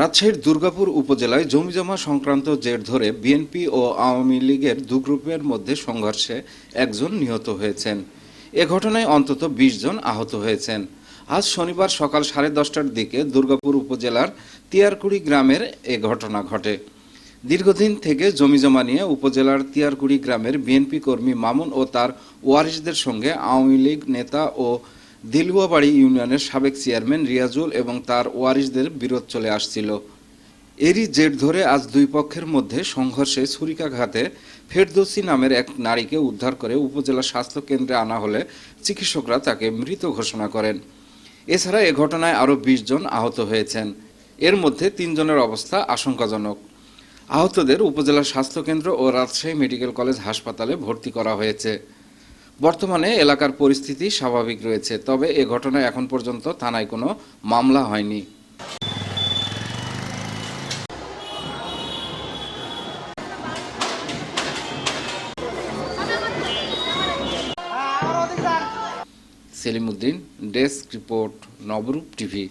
রাজশাহীর দুর্গাপুর উপজেলায় জমিজমা সংক্রান্ত জের ধরে বিএনপি ও আওয়ামী লীগের দু গ্রুপের মধ্যে সংঘর্ষে একজন নিহত হয়েছেন। এ ঘটনায় অন্তত বিশ জন আহত হয়েছেন। আজ শনিবার সকাল সাড়ে দশটার দিকে দুর্গাপুর উপজেলার তিয়ারকুড়ি গ্রামের এ ঘটনা ঘটে। দীর্ঘদিন থেকে জমিজমা নিয়ে উপজেলার তিয়ারকুড়ি গ্রামের বিএনপি কর্মী মামুন ও তার ওয়ারিসদের সঙ্গে আওয়ামী লীগ নেতা ও দিলুয়াবাড়ি ইউনিয়নের সাবেক চেয়ারম্যান রিয়াজুল এবং তার ওয়ারিসদের বিরোধ চলে আসছিল। এরই জের ধরে আজ দুই পক্ষের মধ্যে সংঘর্ষে ছুরিকাঘাতে ফেরদৌসি নামের এক নারীকে উদ্ধার করে উপজেলা স্বাস্থ্য কেন্দ্রে আনা হলে চিকিৎসকরা তাকে মৃত ঘোষণা করেন। এছাড়া এ ঘটনায় আরও বিশ জন আহত হয়েছেন। এর মধ্যে তিনজনের অবস্থা আশঙ্কাজনক। আহতদের উপজেলা স্বাস্থ্যকেন্দ্র ও রাজশাহী মেডিকেল কলেজ হাসপাতালে ভর্তি করা হয়েছে। বর্তমানে এলাকার পরিস্থিতি স্বাভাবিক রয়েছে, তবে এ ঘটনায় এখন পর্যন্ত থানায় কোনো মামলা হয়নি। Selimuddin desk report, Nabarup TV.